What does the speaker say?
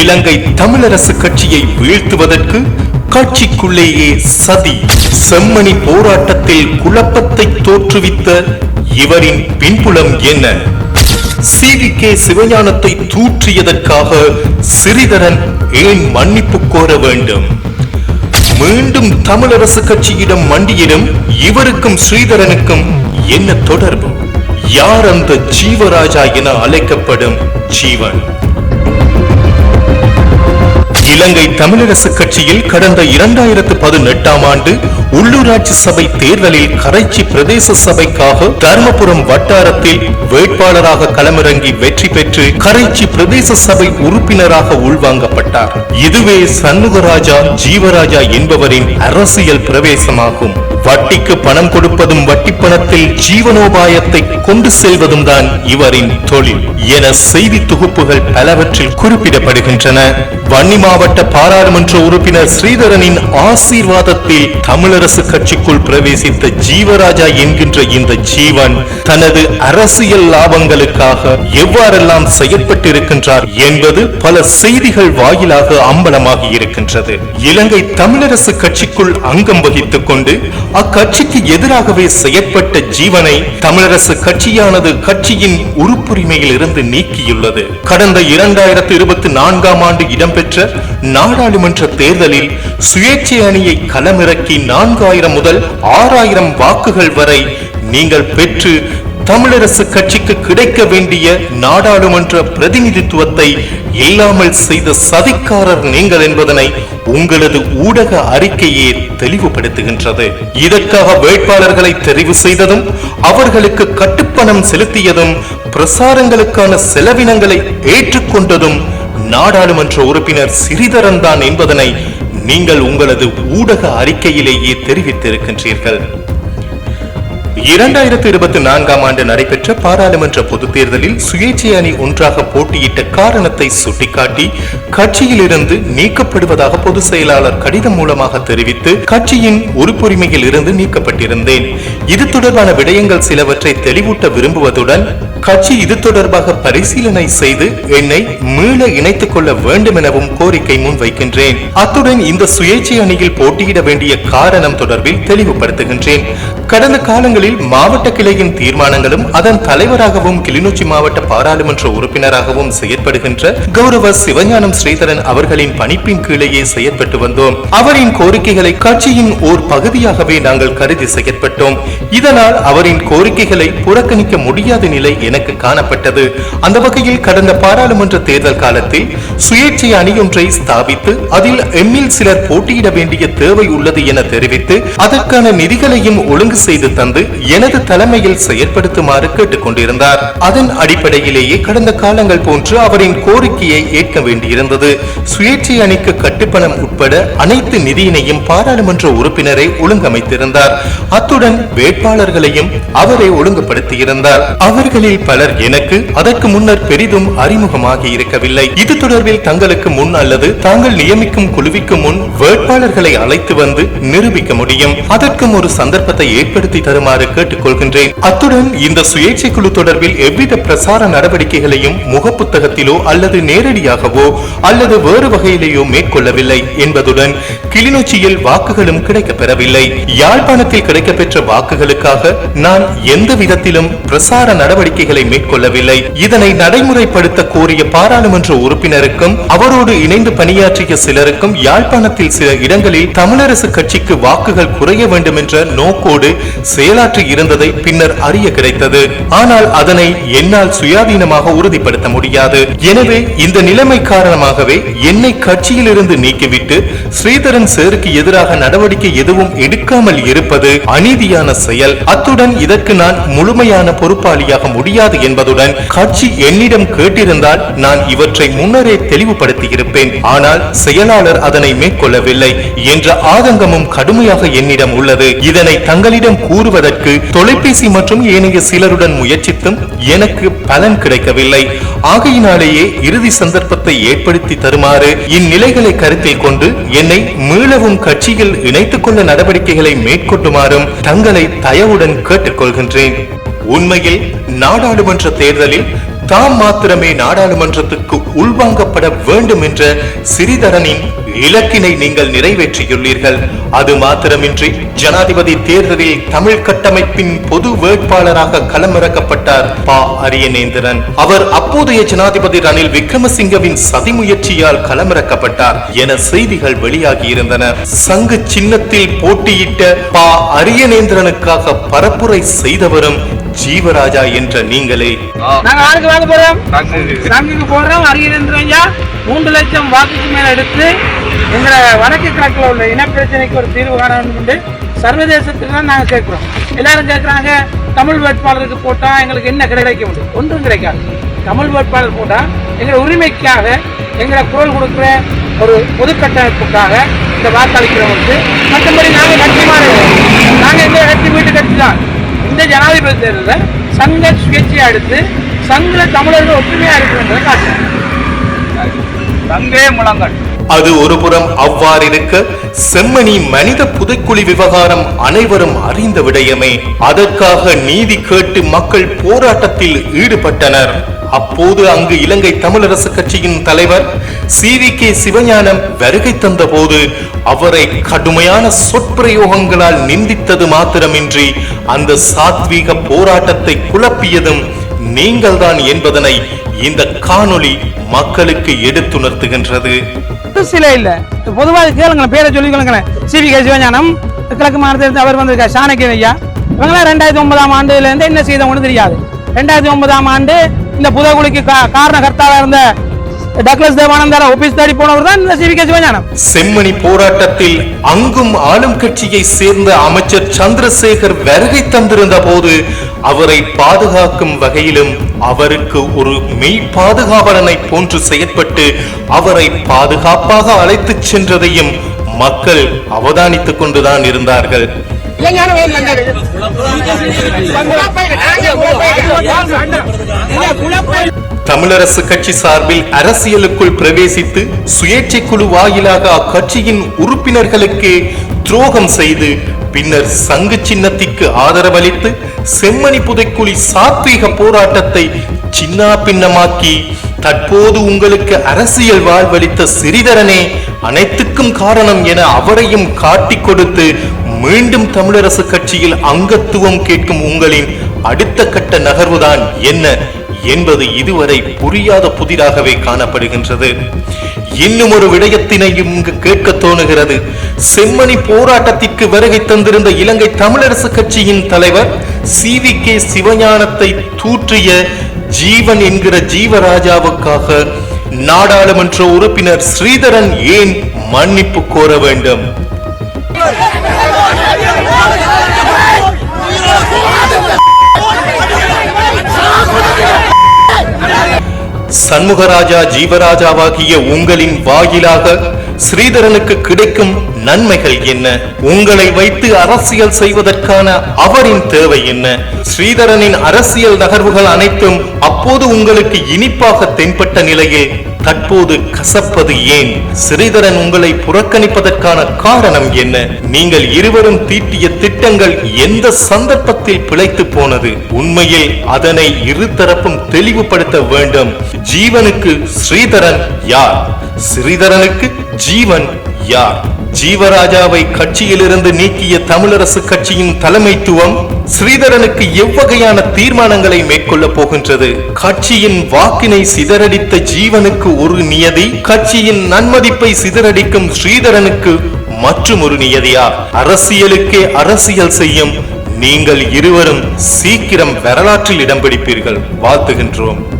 இலங்கை தமிழரசு கட்சியை வீழ்த்துவதற்கு கட்சிக்குள்ளேயே சதி. செம்மணி போராட்டத்தில் குழப்பத்தை தோற்றுவித்த இவரின் பின்புலம் என்ன? சிவி கே சிவஞானத்தை தூற்றியதற்காக சிறிதரன் ஏன் மன்னிப்பு கோர வேண்டும்? மீண்டும் தமிழரசு கட்சியிடம் மண்டியிடும் இவருக்கும் ஸ்ரீதரனுக்கும் என்ன தொடர்பு? யார் அந்த ஜீவராஜா என அழைக்கப்படும் ஜீவன்? இலங்கை தமிழரசு கட்சியில் கடந்த இரண்டாயிரத்து பதினெட்டாம் ஆண்டு உள்ளூராட்சி சபை தேர்தலில் கரைச்சி பிரதேச சபைக்காக தர்மபுரம் வட்டாரத்தில் வேட்பாளராக களமிறங்கி வெற்றி பெற்று கரைச்சி பிரதேச சபை உறுப்பினராக உள்வாங்கப்பட்டார். இதுவே சண்முகராஜா ஜீவராஜா என்பவரின் அரசியல் பிரவேசமாகும். வட்டிக்கு பணம் கொடுப்பதும் வட்டி பணத்தில் ஜீவனோபாயத்தை கொண்டு செல்வதும் தான் இவரின் தொழில். என செய்தி தொகுப்புகள் பலவற்றில் குறிப்பிடப்படுகின்றன. வன்னி மாவட்ட மாவட்ட பாராளுமன்ற உறுப்பினர் ஸ்ரீதரனின் ஆசீர்வாதத்தில் தமிழரசு கட்சிக்குள் பிரவேசித்த ஜீவராஜா என்கின்ற இந்த ஜீவன் தனது அரசியல் லாபங்களுக்காக எவ்வாறெல்லாம் செயற்பட்டிருக்கின்றார் என்பது பல செய்திகள் வாயிலாக அம்பலமாகி இருக்கின்றது. இலங்கை தமிழரசு கட்சிக்குள் அங்கம் வகித்துக் கொண்டு அக்கட்சிக்கு எதிராகவே செயற்பட்ட ஜீவனை தமிழரசு கட்சியானது கட்சியின் உறுப்புரிமையில் இருந்து நீக்கியுள்ளது. கடந்த இரண்டாயிரத்து இருபத்தி நான்காம் ஆண்டு இடம்பெற்ற நாடாளுமன்ற தேர்தலில் சுயேட்சை அணியை களமிறக்கி நான்காயிரம் முதல் ஆறாயிரம் வாக்குகள் வரை நீங்கள் பெற்று தமிழரசு கட்சிக்கு கிடைக்க வேண்டிய நாடாளுமன்ற பிரதிநிதித்துவத்தை இல்லாமல் செய்த சதிக்காரர் நீங்கள் என்பதனை உங்களது ஊடக அறிக்கையே தெளிவுபடுத்துகின்றது. இதற்காக வேட்பாளர்களை தெரிவு செய்ததும் அவர்களுக்கு கட்டுப்பணம் செலுத்தியதும் பிரசாரங்களுக்கான செலவினங்களை ஏற்றுக்கொண்டதும் நாடாளுமன்ற உறுப்பினர் சிறிதரன் தான் என்பதனை நீங்கள் உங்களது ஊடக அறிக்கையிலேயே தெரிவித்திருக்கின்றீர்கள். இரண்டாயிரத்தி இருபத்தி நான்காம் ஆண்டு நடைபெற்ற பாராளுமன்ற பொதுத் தேர்தலில் சுயேட்சை அணி ஒன்றாக போட்டியிட்ட காரணத்தை சுட்டிக்காட்டி கட்சியிலிருந்து நீக்கப்படுவதாக பொதுச் செயலாளர் கடிதம் மூலமாக தெரிவித்து கட்சியின் உறுப்புரிமையில் இருந்து நீக்கப்பட்டிருந்தேன். இது தொடர்பான விடயங்கள் சிலவற்றை தெளிவூட்ட விரும்புவதுடன் கட்சி இது தொடர்பாக பரிசீலனை செய்து என்னை மீள இணைத்துக் கொள்ள வேண்டும் எனவும் கோரிக்கை முன்வைக்கின்றேன். அத்துடன் இந்த சுயேட்சை அணியில் போட்டியிட வேண்டிய காரணம் தொடர்பில் தெளிவுபடுத்துகின்றேன். கடந்த காலங்களில் மாவட்ட கிளையின் தீர்மானங்களும் அதன் தலைவராகவும் கிளிநொச்சி மாவட்ட பாராளுமன்ற உறுப்பினராகவும் செயற்படுகின்ற கௌரவ சிவஞானம் ஸ்ரீதரன் அவர்களின் பணிப்பின் கீழேயே செயற்பட்டு வந்தோம். அவரின் கோரிக்கைகளை கட்சியின் ஓர் பகுதியாகவே நாங்கள் கருதி செயற்பட்டோம். இதனால் அவரின் கோரிக்கைகளை புறக்கணிக்க முடியாத நிலை எனக்கு காணப்பட்டது. அந்த வகையில் கடந்த பாராளுமன்ற தேர்தல் காலத்தில் சுயேட்சை அணியொன்றை ஸ்தாபித்து அதில் எம்மில் சிலர் போட்டியிட வேண்டிய தேவை உள்ளது என தெரிவித்து அதற்கான நிதிகளையும் ஒழுங்கு செய்து தந்து எனது தலைமையில் செயற்படுத்துமாறு கேட்டுக்கொண்டிருந்தார். அதன் அடிப்படையிலேயே கடந்த காலங்கள் போன்று அவரின் கோரிக்கையை ஏற்க வேண்டியிருந்தது. சுயேட்சை அணிக்கு கட்டுப்பணம் உட்பட அனைத்து நிதியினையும் பாராளுமன்ற உறுப்பினரை ஒழுங்கமைத்திருந்தார். அத்துடன் வேட்பாளர்களையும் அவரே ஒழுங்குபடுத்தியிருந்தார். அவர்களில் பலர் எனக்கு அதற்கு முன்னர் பெரிதும் அறிமுகமாகி இருக்கவில்லை. இது தொடர்பில் தங்களுக்கு முன் அல்லது தாங்கள் நியமிக்கும் குழுவிற்கு முன் வேட்பாளர்களை அழைத்து வந்து நிரூபிக்க முடியும். அதற்கும் ஒரு சந்தர்ப்பத்தை ஏற்படுத்தி தருமாறு கேட்டுக்கொள்கின்றேன். அத்துடன் இந்த சுயேட்சை குழு தொடர்பில் எவ்வித பிரசார நடவடிக்கைகளையும் முகப்புத்தகத்திலோ அல்லது நேரடியாகவோ அல்லது வேறு வகையிலேயோ மேற்கொள்ளவில்லை என்பதுடன் கிளிநொச்சியில் வாக்குகளும் கிடைக்கப்பெறவில்லை. யாழ்ப்பாணத்தில் கிடைக்கப்பெற்ற வாக்கு வாக்குகளுக்காக நான் எந்த விதத்திலும் பிரசார நடவடிக்கைகளை மேற்கொள்ளவில்லை. இதனை நடைமுறைப்படுத்த கோரிய பாராளுமன்ற உறுப்பினருக்கும் அவரோடு இணைந்து பணியாற்றிய சிலருக்கும் யாழ்ப்பாணத்தில் சில இடங்களில் தமிழரசு கட்சிக்கு வாக்குகள் குறைய வேண்டும் என்ற நோக்கோடு செயலாற்றி இருந்ததை பின்னர் அறிய கிடைத்தது. ஆனால் அதனை என்னால் சுயாதீனமாக உறுதிப்படுத்த முடியாது. எனவே இந்த நிலைமை காரணமாகவே என்னை கட்சியிலிருந்து நீக்கிவிட்டு ஸ்ரீதரன் சேருக்கு எதிராக நடவடிக்கை எதுவும் எடுக்காமல் இருப்பது அநீதியான செயல். அத்துடன் இதற்கு நான் முழுமையான பொறுப்பாளியாக முடியாது என்பதுடன் கட்சி என்னிடம் கேட்டிருந்தால் நான் இவற்றை முன்னரே தெளிவுபடுத்தி இருப்பேன் ஆனால் செயலாளர் அதனை மேற்கொள்ளவில்லை என்ற ஆதங்கமும் கடுமையாக என்னிடம் உள்ளது. இதனை தங்களிடம் கூறுவதற்கு தொலைபேசி மற்றும் ஏனைய சிலருடன் முயற்சித்தும் எனக்கு பலன் கிடைக்கவில்லை. ஆகையினாலேயே இறுதி சந்தர்ப்பத்தை ஏற்படுத்தி தருமாறு இந்நிலைகளை கருத்தில் கொண்டு என்னை மீளவும் கட்சியில் இணைத்துக் கொள்ள நடவடிக்கைகளை மேற்கொள்ளுமாறும் தங்களை தயவுடன் கேட்டுக்கொள்கின்றேன். உண்மையில் நாடாளுமன்ற தேர்தலில் தாம் மாத்திரமே நாடாளுமன்றத்துக்கு உள்வாங்கப்பட வேண்டும் என்ற சிறிதரனின் இலக்கினை நீங்கள் நிறைவேற்றியுள்ளீர்கள். அது மாத்திரமின்றி ஜனாதிபதி தேர்தலில் தமிழ் கட்டமைப்பின் பொது வேட்பாளராக களமிறக்கப்பட்டார் பா. அரியநேந்திரன். அவர் அப்போதைய ஜனாதிபதி ரணில் விக்ரமசிங்கவின் சதி முயற்சியால் களமிறக்கப்பட்டார் என செய்திகள் வெளியாகியிருந்தன. சங்கு சின்னத்தில் போட்டியிட்ட பா. அரியநேந்திரனுக்காக பரப்புரை செய்தவரும் ஜீவராஜா என்ற நீங்களே நாங்க யாருக்கு வாங்க போறோம். சங்குக்கு போடுறோம் அரியநேந்திரன் மூன்று லட்சம் வாக்குக்கு மேல எடுத்து எங்களை வடக்கு கிழக்குல உள்ள இனப்பிரச்சனைக்கு ஒரு தீர்வு காண வேண்டும் சர்வதேசத்துக்கு தான் நாங்க கேட்கிறோம். எல்லாரும் கேட்கறாங்க தமிழ் வேட்பாளருக்கு போட்டா எங்களுக்கு என்ன கிடைக்க முடியும் ஒன்றும் கிடைக்காது. தமிழ் வேட்பாளர் போட்டா எங்கள் உரிமைக்காக எங்களை குரல் கொடுக்குற ஒரு பொது கட்டமைப்புக்காக இந்த வாக்களிக்கிறவங்களுக்கு மற்றபடி நாங்க கட்சி மாறுவோம் நாங்க எங்க கட்சி வீட்டு கட்சி தான். இந்த ஜனாதிபதி தேர்தலில் சங்க சுயேட்சையை அடுத்து சங்க தமிழர்கள் ஒற்றுமையாக இருக்கிறத காட்டுறாங்க. சங்கே முழங்கள். அது ஒருபுறம் அவ்வாறிருக்க செம்மணி மனித புதைக்குழி விவகாரம் அனைவரும் அறிந்த விடயமே. அதற்காக நீதி கேட்டு மக்கள் போராட்டத்தில் ஈடுபட்டனர். அப்போது அங்கு இலங்கை தமிழரசு கட்சியின் தலைவர் சி வி கே சிவஞானம் வருகை தந்தபோது அவரை கடுமையான சொற்பிரயோகங்களால் நிந்தித்தது மாத்திரமின்றி அந்த சாத்வீக போராட்டத்தை குழப்பியதும் நீங்கள்தான் என்பதனை இந்த காணொளி மக்களுக்கு எடுத்துணர்த்துகின்றது. சில இல்ல. பொதுவாக கேளுங்களேன் பேரை சொல்லி கேளுங்களேன். சிவி கே சிவஞானம் கிழக்கு மாநிலத்தில் அவர் வந்திருக்கார் சாணக்கியன் ஐயா. இவங்களாம் ரெண்டாயிரத்தி ஒன்பதாம் ஆண்டுல இருந்து என்ன செய்தவங்கன்னு தெரியாது. ரெண்டாயிரத்தி ஒன்பதாம் ஆண்டு இந்த புதகுலிக்கு கா- இருந்த டக்ளஸ் தேவானந்தார ஆபீஸ் தேடி போனவர் தான் இந்த சிவி கே சிவஞானம். செம்மணி போராட்டத்தில் அங்கும் ஆளும் கட்சியை சேர்ந்த அமைச்சர் சந்திரசேகர் வருகை தந்திருந்த போது அவரை பாதுகாக்கும் வகையிலும் அவருக்கு ஒரு மெய் பாதுகாவலனை போன்று செயற்பட்டு அவரை பாதுகாப்பாக அழைத்துச் சென்றதையும் மக்கள் அவதானித்துக் கொண்டுதான் இருந்தார்கள். தமிழரசு கட்சி சார்பில் அரசியலுக்குள் பிரவேசித்து சுயேட்சை குழு வாயிலாக அக்கட்சியின் உறுப்பினர்களுக்கு துரோகம் செய்து பின்னர் சங்கு சின்னத்திற்கு ஆதரவளித்து செம்மணி புதைக்குழி சாத்வீக போராட்டத்தை சின்னா பின்னமாக்கி தற்போது உங்களுக்கு அரசியல் வாழ்வளித்த சிறிதரனே அனைத்துக்கும் காரணம் என அவரையும் காட்டி கொடுத்து மீண்டும் தமிழரசு கட்சியில் அங்கத்துவம் கேட்கும் உங்களின் அடுத்த கட்ட நகர்வுதான் என்ன? என்பது இதுவரை புரியாத புதிராகவே காணப்படுகின்றது. இன்னும் ஒரு விடயத்தினையும் இங்கு கேட்க தோணுகிறது. செம்மணி போராட்டத்திற்கு வருகை தந்திருந்த இலங்கை தமிழரசு கட்சியின் தலைவர் சி வி கே சிவஞானத்தை தூற்றிய ஜீவன் என்கிற ஜீவராஜாவுக்காக நாடாளுமன்ற உறுப்பினர் ஸ்ரீதரன் ஏன் மன்னிப்பு கோர வேண்டும்? சண்முகராஜா ஜீவராஜாவாகிய உங்களின் வாயிலாக ஸ்ரீதரனுக்கு கிடைக்கும் நன்மைகள் என்ன? உங்களை வைத்து அரசியல் செய்வதற்கான அவரின் தேவை என்ன? ஸ்ரீதரனின் அரசியல் நகர்வுகள் அனைத்தும் அப்போது உங்களுக்கு இனிப்பாக தென்பட்ட நிலையில் தற்போது கசப்பது ஏன்? ஸ்ரீதரன் உங்களை புறக்கணிப்பதற்கான காரணம் என்ன? நீங்கள் இருவரும் தீட்டிய திட்டங்கள் எந்த சந்தர்ப்பத்தில் பிழைத்து போனது? உண்மையில் அதனை இருதரப்பும் தெளிவுபடுத்த வேண்டும். ஜீவனுக்கு ஸ்ரீதரன் யார்? ஸ்ரீதரனுக்கு ஜீவன் யார் ஜீவராஜாவை கட்சியிலிருந்து நீக்கிய தமிழரசு கட்சியின் தலைமைத்துவம் ஸ்ரீதரனுக்கு எவ்வகையான தீர்மானங்களை மேற்கொள்ள போகின்றது? கட்சியின் வாக்கினை சிதறடித்த ஜீவனுக்கு ஒரு நியதி கட்சியின் நன்மதிப்பை சிதறடிக்கும் ஸ்ரீதரனுக்கு மற்றும் ஒரு நியதியா? அரசியலுக்கே அரசியல் செய்யும் நீங்கள் இருவரும் சீக்கிரம் வரலாற்றில் இடம் பிடிப்பீர்கள். வாழ்த்துகின்றோம்.